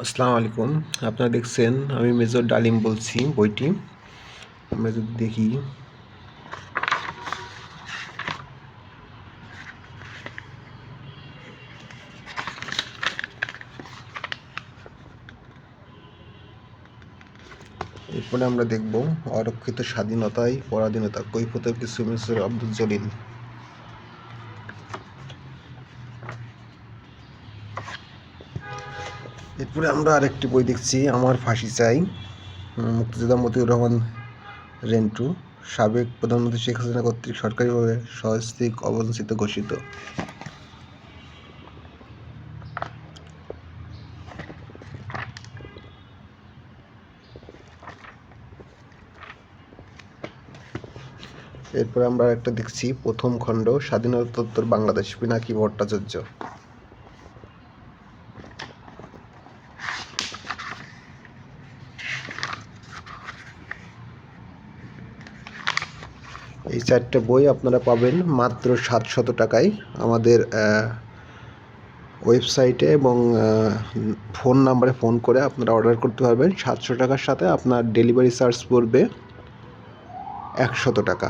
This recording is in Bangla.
আসসালামু আলাইকুম। আপনারা দেখছেন, আমি মেজর ডালিম বলছি, বইটি। আমরা যদি দেখি। এরপরে আমরা দেখব অরক্ষিত স্বাধীনতায় পরাধীনতা, কৈফতের কিছু মিসর আব্দুল জলিল। এরপরে আমরা আরেকটি বই দেখছি, আমার ফাঁসি চাই। মুক্তিযোদ্ধা মতিউর রহমান রেন্টু, সাবেক প্রধানমন্ত্রী শেখ হাসিনা কর্তৃক সরকারিভাবে সহস্তিক অবঞ্চিত ঘোষিত। এরপরে আমরা একটা দেখছি, প্রথম খণ্ড স্বাধীনতোত্তর বাংলাদেশ, পিনাকি ভট্টাচার্য। এই চারটে বই আপনারা পাবেন মাত্র সাতশত টাকায় আমাদের ওয়েবসাইটে এবং ফোন নাম্বারে ফোন করে আপনারা অর্ডার করতে পারবেন। সাতশো টাকার সাথে আপনার ডেলিভারি চার্জ পড়বে একশত টাকা।